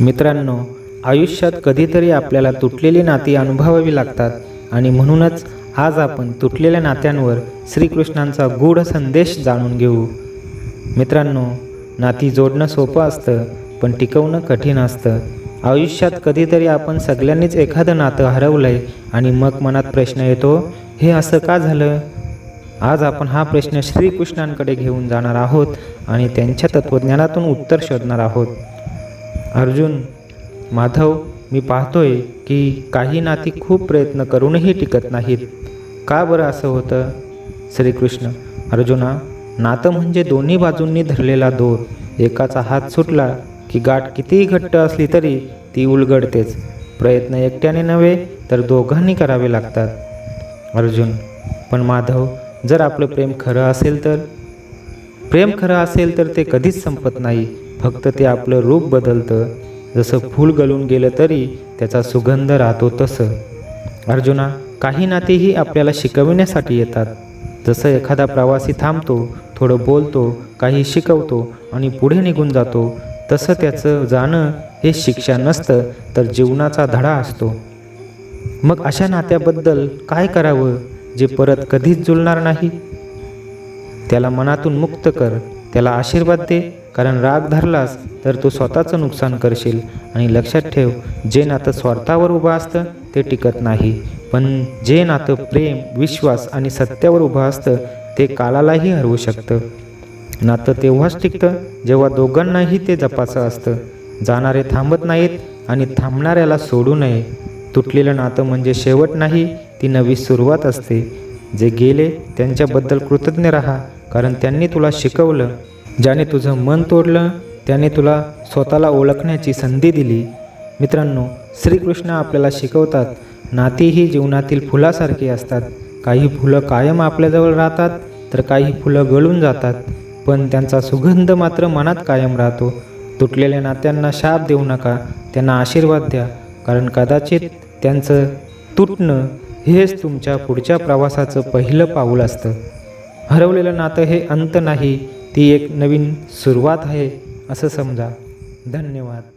मित्रांनो आयुष्यात कधीतरी आपल्याला तुटलेली नाती अनुभवावी लागतात आणि म्हणूनच आज आपण तुटलेल्या नात्यांवर श्रीकृष्णांचा गूढ संदेश जाणून घेऊ. मित्रांनो नाती जोडणं सोपं असतं पण टिकवणं कठीण असतं. आयुष्यात कधीतरी आपण सगळ्यांनीच एखादं नातं हरवलंय आणि मग मनात प्रश्न येतो हे असं का झालं? आज आपण हा प्रश्न श्रीकृष्णांकडे घेऊन जाणार आहोत आणि त्यांच्या तत्त्वज्ञानातून उत्तर शोधणार आहोत. अर्जुन माधव मी पाहतोय की काही नाती खूप प्रयत्न करूनही टिकत नाहीत. का बरं असं होतं? श्रीकृष्ण अर्जुना नातं म्हणजे दोन्ही बाजूंनी धरलेला दोर. एकाचा हात सुटला की गाठ कितीही घट्ट असली तरी ती उलगडतेच. प्रयत्न एकट्याने नव्हे तर दोघांनी करावे लागतात. अर्जुन पण माधव जर आपलं प्रेम खरं असेल तर? प्रेम खरं असेल तर ते कधीच संपत नाही. फक्त ते आपलं रूप बदलतं. जसं फूल गळून गेलं तरी त्याचा सुगंध राहतो तसं. अर्जुना काही नातेही आपल्याला शिकविण्यासाठी येतात. जसं एखादा प्रवासी थांबतो थोडं बोलतो काही शिकवतो आणि पुढे निघून जातो तसं त्याचं जाणं हे शिक्षा नसतं तर जीवनाचा धडा असतो. मग अशा नात्याबद्दल काय करावं जे परत कधीच जुळणार नाही? त्याला मनातून मुक्त कर त्याला आशीर्वाद दे. कारण राग धरलास तर तू स्वतःचं नुकसान करशील. आणि लक्षात ठेव जे नातं स्वार्थावर उभं असतं ते टिकत नाही. पण जे नातं प्रेम विश्वास आणि सत्यावर उभं असतं ते काळालाही हरवू शकतं. नातं तेव्हाच टिकतं जेव्हा दोघांनाही ते जपाचं असतं. जाणारे थांबत नाहीत आणि थांबणाऱ्याला सोडू नये. तुटलेलं नातं म्हणजे शेवट नाही ती नवी सुरुवात असते. जे गेले त्यांच्याबद्दल कृतज्ञ राहा कारण त्यांनी तुला शिकवलं. ज्याने तुझं मन तोडलं त्याने तुला स्वतःला ओळखण्याची संधी दिली. मित्रांनो श्रीकृष्ण आपल्याला शिकवतात नाती ही जीवनातील फुलासारखी असतात. काही फुलं कायम आपल्याजवळ राहतात तर काही फुलं गळून जातात. पण त्यांचा सुगंध मात्र मनात कायम राहतो. तुटलेल्या नात्यांना शाप देऊ नका त्यांना आशीर्वाद द्या. कारण कदाचित त्यांचं तुटणं हेच तुमच्या पुढच्या प्रवासाचं पहिलं पाऊल असतं. हरवलेलं नातं हे अंत नाही ती एक नवीन सुरुवात आहे असं समजा. धन्यवाद.